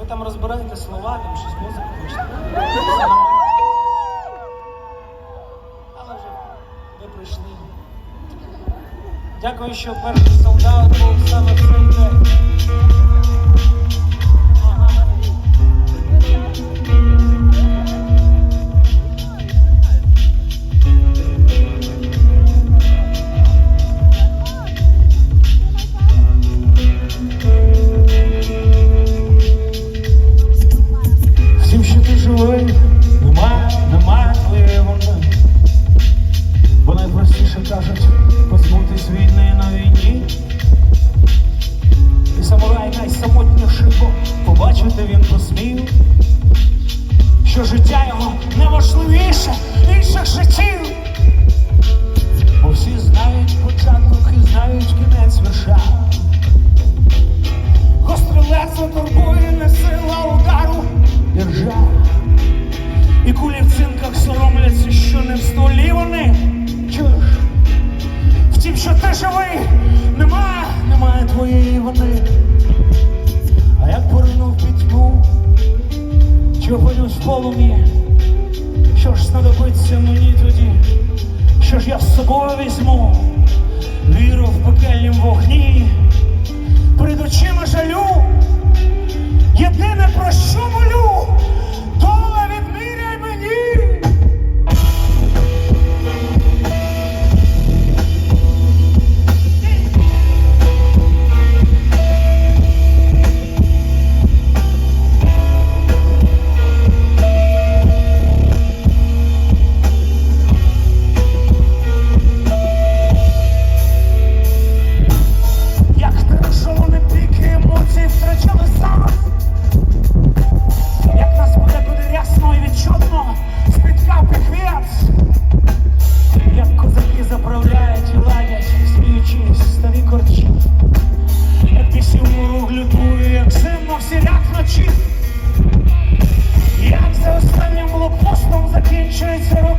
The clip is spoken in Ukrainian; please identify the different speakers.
Speaker 1: Ви там розбираєте слова, там щось музику хочете. Але вже ви прийшли. Дякую, що перші солдати саме цей день. померти він посмів, що життя його неважливіше інших життів. Я в полум'ї, що ж знадобиться мені тоді, що ж я з собою візьму, віру в пекельнім вогні.
Speaker 2: Shades